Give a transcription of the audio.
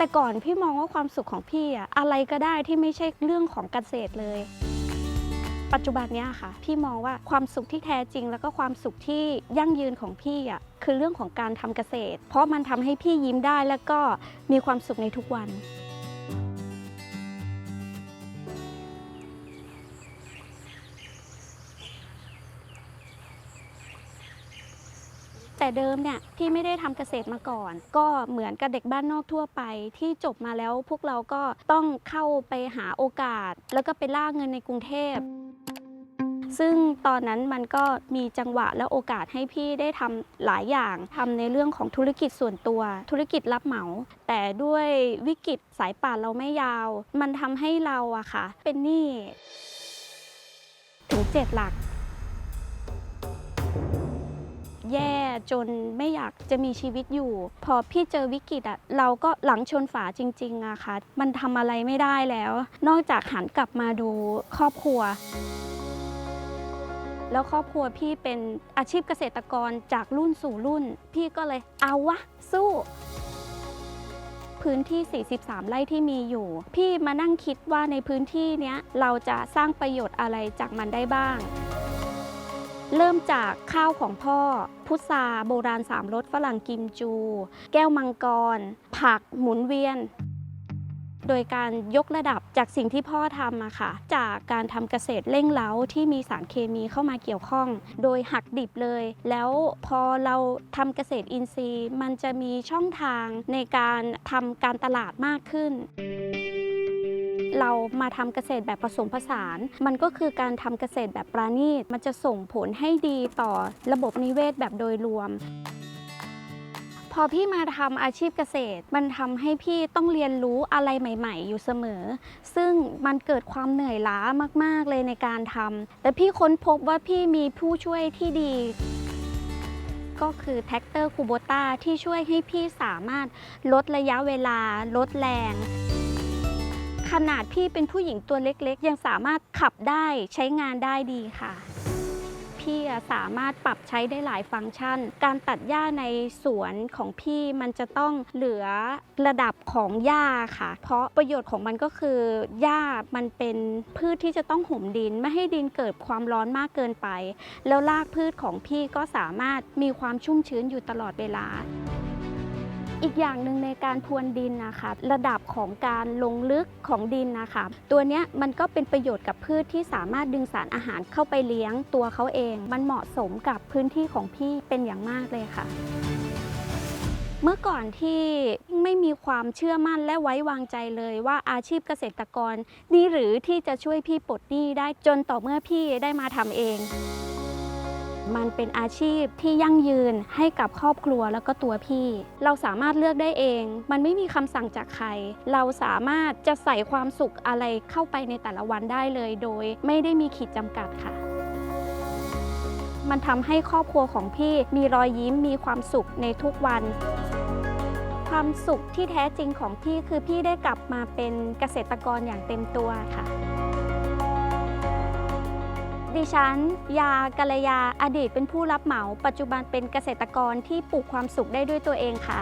แต่ก่อนพี่มองว่าความสุขของพี่อะอะไรก็ได้ที่ไม่ใช่เรื่องของเกษตรเลย ปัจจุบันเนี้ยค่ะ พี่มองว่าความสุขที่แท้จริง แล้วก็ความสุขที่ยั่งยืนของพี่อะคือเรื่องของการทำเกษตร เพราะมันทำให้พี่ยิ้มได้แล้วก็มีความสุขในทุกวัน แต่เดิมเนี่ยพี่ไม่ได้ทำเกษตรมาก่อน ก็เหมือนกับเด็กบ้านนอกทั่วไปที่จบมาแล้วพวกเราก็ต้องเข้าไปหาโอกาส แล้วก็ไปล่าเงินในกรุงเทพซึ่งตอนนั้นมันก็มีจังหวะและโอกาสให้พี่ได้ทำหลายอย่างทำในเรื่องของธุรกิจส่วนตัว ธุรกิจรับเหมา แต่ด้วยวิกฤตสายป่านเราไม่ยาว มันทำให้เราอะค่ะ เป็นหนี้ถึงเจ็ดหลัก แย่จนไม่อยากจะมีชีวิตอยู่ พอพี่เจอวิกฤตอะเราก็หลังชนฝาจริงๆอะค่ะ มันทำอะไรไม่ได้แล้ว นอกจากหันกลับมาดูครอบครัว แล้วครอบครัวพี่เป็นอาชีพเกษตรกรจากรุ่นสู่รุ่น พี่ก็เลยเอาวะ สู้พื้นที่ 43 ไร่ที่มีอยู่ พี่มานั่งคิดว่าในพื้นที่นี้เราจะสร้างประโยชน์อะไรจากมันได้บ้าง เริ่มจากข้าวของพ่อ พุทราโบราณสามรสฝรั่งกิมจู แก้วมังกร ผักหมุนเวียน โดยการยกระดับจากสิ่งที่พ่อทำอะค่ะ จากการทำเกษตรเร่งเร้าที่มีสารเคมีเข้ามาเกี่ยวข้อง โดยหักดิบเลย แล้วพอเราทำเกษตรอินทรีย์ มันจะมีช่องทางในการทำการตลาดมากขึ้น เรามาทำเกษตรแบบผสมผสาน มันก็คือการทำเกษตรแบบปราณีต มันจะส่งผลให้ดีต่อระบบนิเวศแบบโดยรวม พอพี่มาทำอาชีพเกษตร มันทำให้พี่ต้องเรียนรู้อะไรใหม่ ๆ อยู่เสมอ ซึ่งมันเกิดความเหนื่อยล้ามาก ๆ เลยในการทำแต่พี่ค้นพบว่าพี่มีผู้ช่วยที่ดีก็คือแท็กเตอร์คูโบต้าที่ช่วยให้พี่สามารถลดระยะเวลา ลดแรง ขนาดพี่เป็นผู้หญิงตัวเล็กๆ ยังสามารถขับได้ใช้งานได้ดีค่ะ พี่สามารถปรับใช้ได้หลายฟังก์ชัน การตัดหญ้าในสวนของพี่มันจะต้องเหลือระดับของหญ้าค่ะ เพราะประโยชน์ของมันก็คือหญ้ามันเป็นพืชที่จะต้องห่มดิน ไม่ให้ดินเกิดความร้อนมากเกินไป แล้วรากพืชของพี่ก็สามารถมีความชุ่มชื้นอยู่ตลอดเวลา อีกอย่างหนึ่งในการพรวนดินนะคะระดับของการลงลึกของดินนะคะตัวนี้มันก็เป็นประโยชน์กับพืชที่สามารถดึงสารอาหารเข้าไปเลี้ยงตัวเขาเอง มันเหมาะสมกับพื้นที่ของพี่เป็นอย่างมากเลยค่ะ เมื่อก่อนที่ไม่มีความเชื่อมั่นและไว้วางใจเลยว่าอาชีพเกษตรกร นี่หรือที่จะช่วยพี่ปลดหนี้ได้จนต่อเมื่อพี่ได้มาทำเอง มันเป็นอาชีพที่ยั่งยืนให้กับครอบครัวแล้วก็ตัวพี่ เราสามารถเลือกได้เอง มันไม่มีคำสั่งจากใคร เราสามารถจะใส่ความสุขอะไรเข้าไปในแต่ละวันได้เลย โดยไม่ได้มีขีดจำกัดค่ะ มันทำให้ครอบครัวของพี่มีรอยยิ้มมีความสุขในทุกวันความสุขที่แท้จริงของพี่คือพี่ได้กลับมาเป็นเกษตรกรอย่างเต็มตัวค่ะ ดิฉัน ยากัลยาอดีตเป็นผู้รับเหมา ปัจจุบันเป็นเกษตรกรที่ปลูกความสุขได้ด้วยตัวเองค่ะ